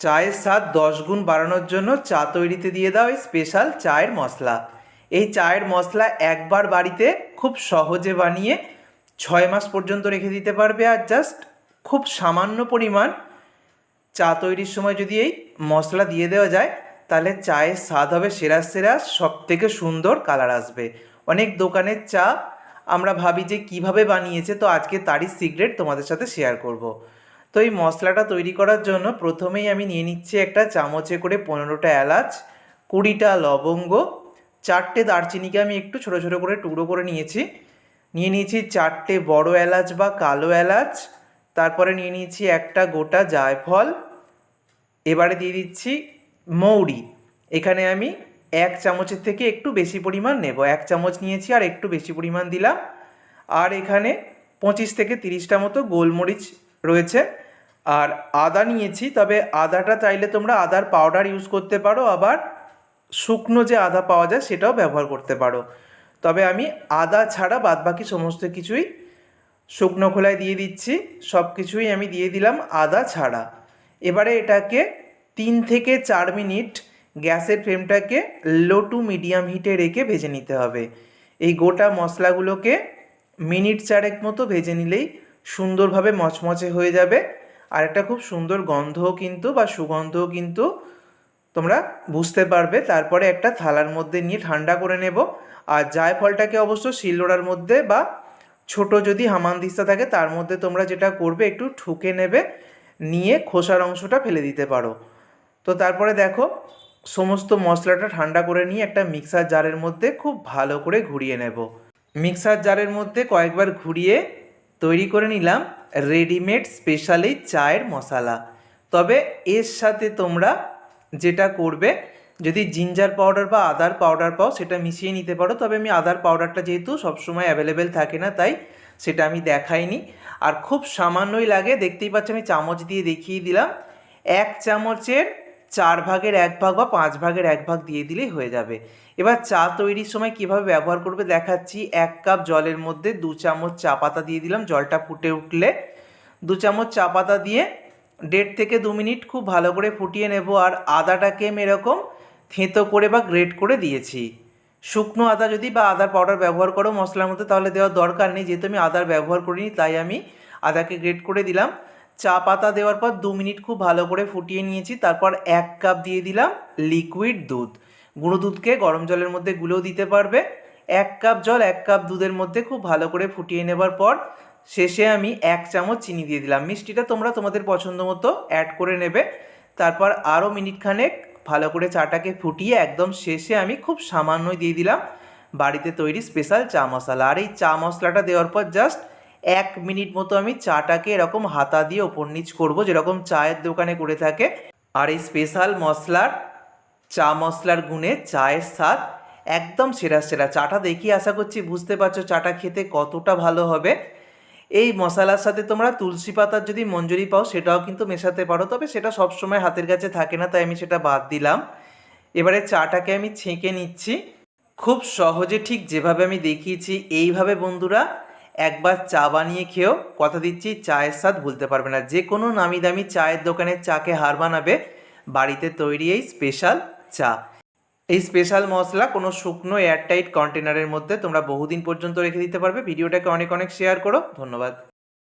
চায়ের স্বাদ দশ গুণ বাড়ানোর জন্য চা তৈরিতে দিয়ে দাও এই স্পেশাল চায়ের মশলা এই চায়ের মশলা একবার বাড়িতে খুব সহজে বানিয়ে ছয় মাস পর্যন্ত রেখে দিতে পারবে আর জাস্ট খুব সামান্য পরিমাণ চা তৈরির সময় যদি এই মশলা দিয়ে দেওয়া যায়, তাহলে চায়ের স্বাদ হবে সেরা সেরা সব থেকে সুন্দর কালার আসবে অনেক দোকানের চা আমরা ভাবি যে কীভাবে বানিয়েছে, তো আজকে তারই সিক্রেট তোমাদের সাথে শেয়ার করব। তো এই মশলাটা তৈরি করার জন্য প্রথমেই আমি নিয়ে নিচ্ছি একটা চামচে করে পনেরোটা এলাচ, কুড়িটা লবঙ্গ, চারটে দারচিনিকে আমি একটু ছোটো ছোটো করে টুকরো করে নিয়েছি। নিয়ে নিয়েছি চারটে বড় এলাচ বা কালো এলাচ, তারপরে নিয়ে নিয়েছি একটা গোটা জায়ফল, এবারে দিয়ে দিচ্ছি মৌরি। এখানে আমি এক চামচের থেকে একটু বেশি পরিমাণ নেব, এক চামচ নিয়েছি আর একটু বেশি পরিমাণ দিলাম। আর এখানে পঁচিশ থেকে তিরিশটা মতো গোলমরিচ রয়েছে। আর আদা নিয়েছি, তবে আদাটা চাইলে তোমরা আদার পাউডার ইউজ করতে পারো, আবার শুকনো যে আদা পাওয়া যায় সেটাও ব্যবহার করতে পারো। তবে আমি আদা ছাড়া বাদবাকি সমস্ত কিছুই শুকনো খোলায় দিয়ে দিচ্ছি সব কিছুই আমি দিয়ে দিলাম আদা ছাড়া। এবারে এটাকে তিন থেকে চার মিনিট গ্যাসের ফ্লেমটাকে লো টু মিডিয়াম হিটে রেখে ভেজে নিতে হবে। এই গোটা মশলাগুলোকে মিনিট চারেক মতো ভেজে নিলেই সুন্দরভাবে মচমচে হয়ে যাবে। আর একটা খুব সুন্দর গন্ধও কিন্তু বা সুগন্ধও কিন্তু তোমরা বুঝতে পারবে। তারপরে একটা থালার মধ্যে নিয়ে ঠান্ডা করে নেব। আর জায়ফলটাকে অবশ্য শিলনোড়ার মধ্যে বা ছোট যদি হামানদিস্তা থাকে, তার মধ্যে তোমরা যেটা করবে, একটু ঠুকে নেবে, নিয়ে খোসার অংশটা ফেলে দিতে পারো। তো তারপরে দেখো, সমস্ত মশলাটা ঠান্ডা করে নিয়ে একটা মিক্সার জারের মধ্যে খুব ভালো করে ঘুরিয়ে নেব। মিক্সার জারের মধ্যে কয়েকবার ঘুরিয়ে তৈরি করে নিলাম। রেডিমেড স্পেশালি চায়ের মশলা। তবে এর সাথে তোমরা যেটা করবে, যদি জিঞ্জার পাউডার বা আদার পাউডার পাও, সেটা মিশিয়ে নিতে পারো। তবে আমি আদার পাউডারটা যেহেতু সবসময় অ্যাভেলেবেল থাকে না, তাই সেটা আমি দেখাইনি। আর খুব সামান্যই লাগে, দেখতেই পাচ্ছি আমি চামচ দিয়ে দেখিয়ে দিলাম। এক চামচের চার ভাগের এক ভাগ বা পাঁচ ভাগের এক ভাগ দিয়ে দিলেই হয়ে যাবে। এবার চা তৈরির সময় কীভাবে ব্যবহার করবে দেখাচ্ছি। এক কাপ জলের মধ্যে দু চামচ চা পাতা দিয়ে দিলাম, জলটা ফুটে উঠলে। দু চামচ চা পাতা দিয়ে দেড় থেকে দু মিনিট খুব ভালো করে ফুটিয়ে নেব আর আদাটাকে আমি এরকম থেঁতো করে বা গ্রেট করে দিয়েছি। শুকনো আদা যদি বা আদার পাউডার ব্যবহার করো মশলার মধ্যে তাহলে দেওয়ার দরকার নেই। যেহেতু আমি আদার ব্যবহার করিনি, তাই আমি আদাকে গ্রেট করে দিলাম। চা পাতা দেওয়ার পর দু মিনিট খুব ভালো করে ফুটিয়ে নিয়েছি, তারপর এক কাপ দিয়ে দিলাম লিকুইড দুধ। গুঁড়ো দুধকে গরম জলের মধ্যে গুলেও দিতে পারবে। এক কাপ জল, এক কাপ দুধের মধ্যে খুব ভালো করে ফুটিয়ে নেবার পর শেষে আমি এক চামচ চিনি দিয়ে দিলাম। মিষ্টিটা তোমরা তোমাদের পছন্দ মতো অ্যাড করে নেবে। তারপর আরও মিনিট খানেক ভালো করে চাটাকে ফুটিয়ে একদম শেষে আমি খুব সামান্যই দিয়ে দিলাম বাড়িতে তৈরি স্পেশাল চা মশলা। আর এই চা মশলাটা দেওয়ার পর জাস্ট এক মিনিট মতো আমি চাটাকে এরকম হাতা দিয়ে ওপর নিচ করব, যেরকম চায়ের দোকানে করে থাকে। আর এই স্পেশাল মশলার, চা মশলার গুণে চায়ের স্বাদ একদম সেরা সেরা। চাটা দেখিয়ে আশা করছি বুঝতে পারছ চাটা খেতে কতটা ভালো হবে। এই মশলার সাথে তোমরা তুলসী পাতার যদি মঞ্জুরি পাও, সেটাও কিন্তু মেশাতে পারো, তবে সেটা সবসময় হাতের কাছে থাকে না, তাই আমি সেটা বাদ দিলাম। এবারে চাটাকে আমি ছেঁকে নিচ্ছি। খুব সহজে ঠিক যেভাবে আমি দেখিয়েছি, এইভাবে বন্ধুরা একবার চা বানিয়ে খেয়েও কথা দিচ্ছি, চায়ের স্বাদ ভুলতে পারবে না। যে কোনো নামি দামি চায়ের দোকানের চাকে হার বানাবে বাড়িতে তৈরি এই স্পেশাল চা। এই স্পেশাল মশলা কোনো শুকনো এয়ারটাইট কন্টেনারের মধ্যে তোমরা বহুদিন পর্যন্ত রেখে দিতে পারবে। ভিডিওটাকে অনেক অনেক শেয়ার করো। ধন্যবাদ।